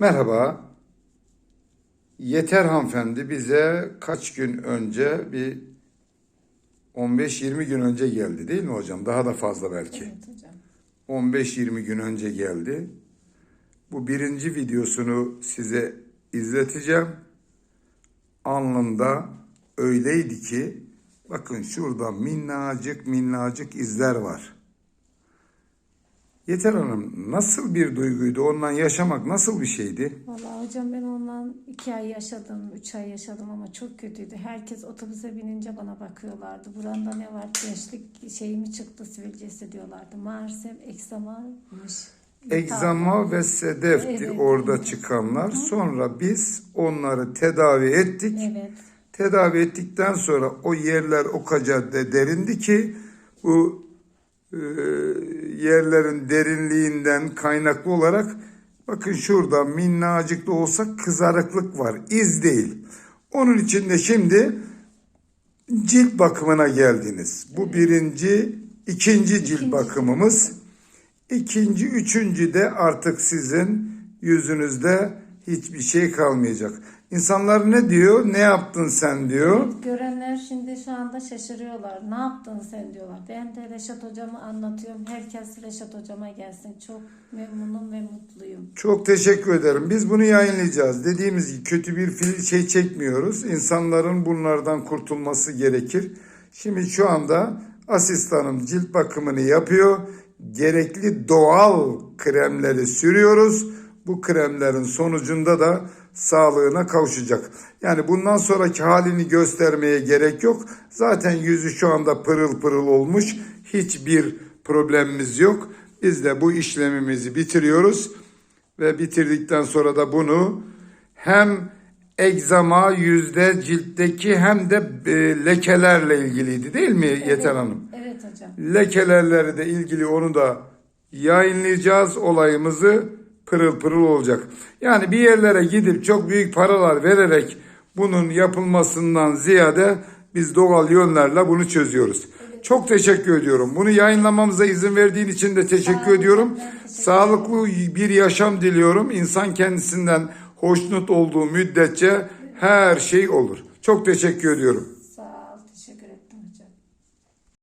Merhaba. Yeter hanımefendi bize kaç gün önce bir 15-20 gün önce geldi değil mi hocam? Daha da fazla belki. Evet hocam. 15-20 gün önce geldi. Bu birinci videosunu size izleteceğim. Alnında öyleydi ki bakın şurada minnacık minnacık izler var. Yeter Hanım nasıl bir duyguydu? Ondan yaşamak nasıl bir şeydi? Vallahi hocam ben ondan iki ay yaşadım, üç ay yaşadım ama çok kötüydü. Herkes otobüse binince bana bakıyorlardı. Buranda ne var? Gençlik şeyi mi çıktı, sivilcesi diyorlardı. Maalesef eksamaymış. Egzama ve sedefti Evet. orada çıkanlar. Sonra biz onları tedavi ettik. Evet. Tedavi ettikten sonra o yerler o kadar de derindi ki bu e, yerlerin derinliğinden kaynaklı olarak bakın şurada minnacık da olsa kızarıklık var. iz değil. Onun için de şimdi cilt bakımına geldiniz. Bu birinci, ikinci cilt bakımımız. İkinci, üçüncü de artık sizin yüzünüzde hiçbir şey kalmayacak. İnsanlar ne diyor? Ne yaptın sen diyor. Görenler şimdi şu anda şaşırıyorlar. Ne yaptın sen diyorlar. Ben de Reşat hocamı anlatıyorum. Herkes Reşat hocama gelsin. Çok memnunum ve mutluyum. Çok teşekkür ederim. Biz bunu yayınlayacağız. Dediğimiz gibi kötü bir şey çekmiyoruz. İnsanların bunlardan kurtulması gerekir. Şimdi şu anda asistanım cilt bakımını yapıyor. Gerekli doğal kremleri sürüyoruz. Bu kremlerin sonucunda da sağlığına kavuşacak. Yani bundan sonraki halini göstermeye gerek yok. Zaten yüzü şu anda pırıl pırıl olmuş. Hiçbir problemimiz yok. Biz de bu işlemimizi bitiriyoruz ve bitirdikten sonra da bunu hem egzama yüzde ciltteki hem de e, lekelerle ilgiliydi değil mi Yeter Hanım? Evet hocam. Lekelerle de ilgili onu da yayınlayacağız. Olayımızı pırıl pırıl olacak. Yani bir yerlere gidip çok büyük paralar vererek bunun yapılmasından ziyade biz doğal yönlerle bunu çözüyoruz. Çok teşekkür ediyorum. Bunu yayınlamamıza izin verdiğin için de teşekkür olun, ediyorum. teşekkür Sağlıklı bir yaşam diliyorum. İnsan kendisinden hoşnut olduğu müddetçe her şey olur. Çok teşekkür ediyorum.